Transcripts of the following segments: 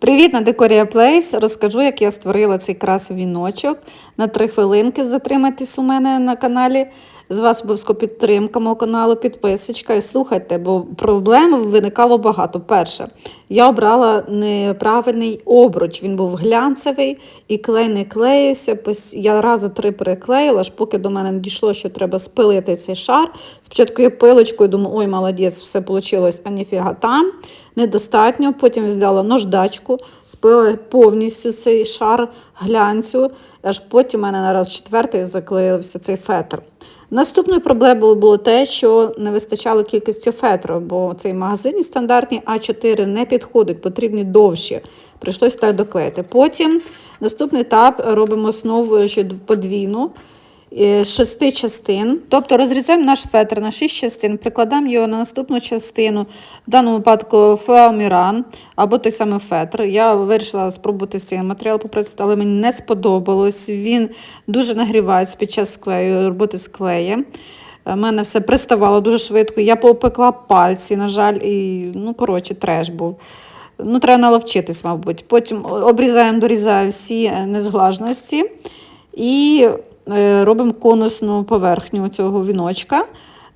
Привіт на Декорія Плейс. Розкажу, як я створила цей красивий віночок. На три хвилинки затримайтесь у мене на каналі. З вас обов'язково підтримка мого каналу, підписочка. І слухайте, бо проблем виникало багато. Перше, я обрала неправильний обруч. Він був глянцевий і клей не клеївся. Я рази три переклеїла, аж поки до мене не дійшло, що треба спилити цей шар. Спочатку я пилочкою думаю, ой, молодець, все вийшло, а ніфіга там. Недостатньо. Потім взяла нождачку, спила повністю цей шар глянцю, аж потім у мене на раз четвертий заклеївся цей фетр. Наступною проблемою було те, що не вистачало кількості фетру, бо цей магазин стандартний А4 не підходить, потрібні довші. Прийшлось так доклеїти. Потім наступний етап робимо основу ще подвійну шести частин. Тобто розрізаємо наш фетр на шість частин, прикладаємо його на наступну частину, в даному випадку феоміран або той самий фетр. Я вирішила спробувати з цим матеріалом попрацювати, але мені не сподобалось. Він дуже нагрівається під час склею, роботи з клеєм. У мене все приставало дуже швидко. Я попекла пальці, на жаль, і ну, коротше, треш був. Ну, треба наловчитись, мабуть. Потім обрізаємо, дорізаю всі е, незглажності і е, робимо конусну поверхню цього віночка.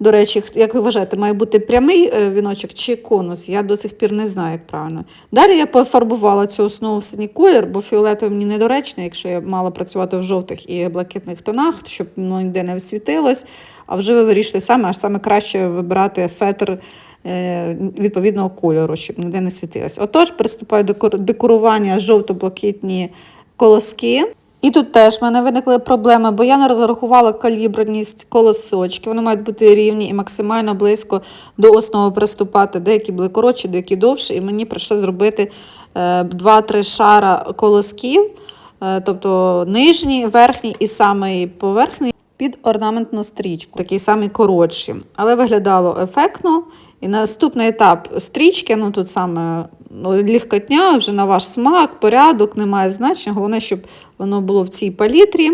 До речі, як ви вважаєте, має бути прямий е, віночок чи конус? Я до сих пір не знаю, як правильно. Далі я пофарбувала цю основу в синій колір, бо фіолетовий мені недоречно, якщо я мала працювати в жовтих і блакитних тонах, щоб воно ніде не світилось. А вже ви вирішите саме, аж саме краще вибирати фетр е, відповідного кольору, щоб ніде не світилось. Отож, приступаю до декорування жовто-блакитні колоски. І тут теж в мене виникли проблеми, бо я не розрахувала каліберність колосочки. Вони мають бути рівні і максимально близько до основи приступати. Деякі були коротші, деякі довші, і мені прийшлося зробити е, 2-3 шара колосків, е, тобто нижній, верхній і самий поверхній під орнаментну стрічку, такий самий коротший. Але виглядало ефектно. І наступний етап стрічки, ну тут саме легкотня, вже на ваш смак, порядок, немає значення. Головне, щоб воно було в цій палітрі.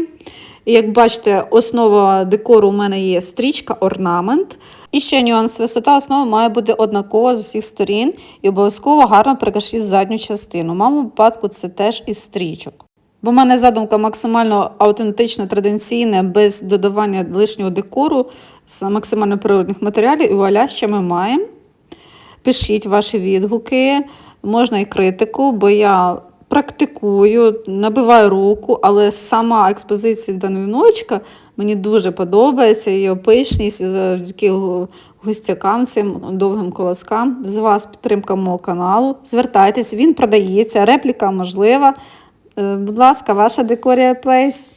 І як бачите, основа декору у мене є стрічка, орнамент. І ще нюанс, висота основи має бути однакова з усіх сторін і обов'язково гарно прикрашіть задню частину. В моєму випадку це теж із стрічок. Бо в мене задумка максимально аутентична, традиційна, без додавання лишнього декору, з максимально природних матеріалів. І вуаля, що ми маємо. Пишіть ваші відгуки, можна і критику, бо я практикую, набиваю руку, але сама експозиція даного віночка мені дуже подобається, її пишність завдяки густякам, цим довгим колоскам. З вас підтримка мого каналу. Звертайтесь, він продається, репліка можлива. Е, Будь ласка, ваша декорія плейс.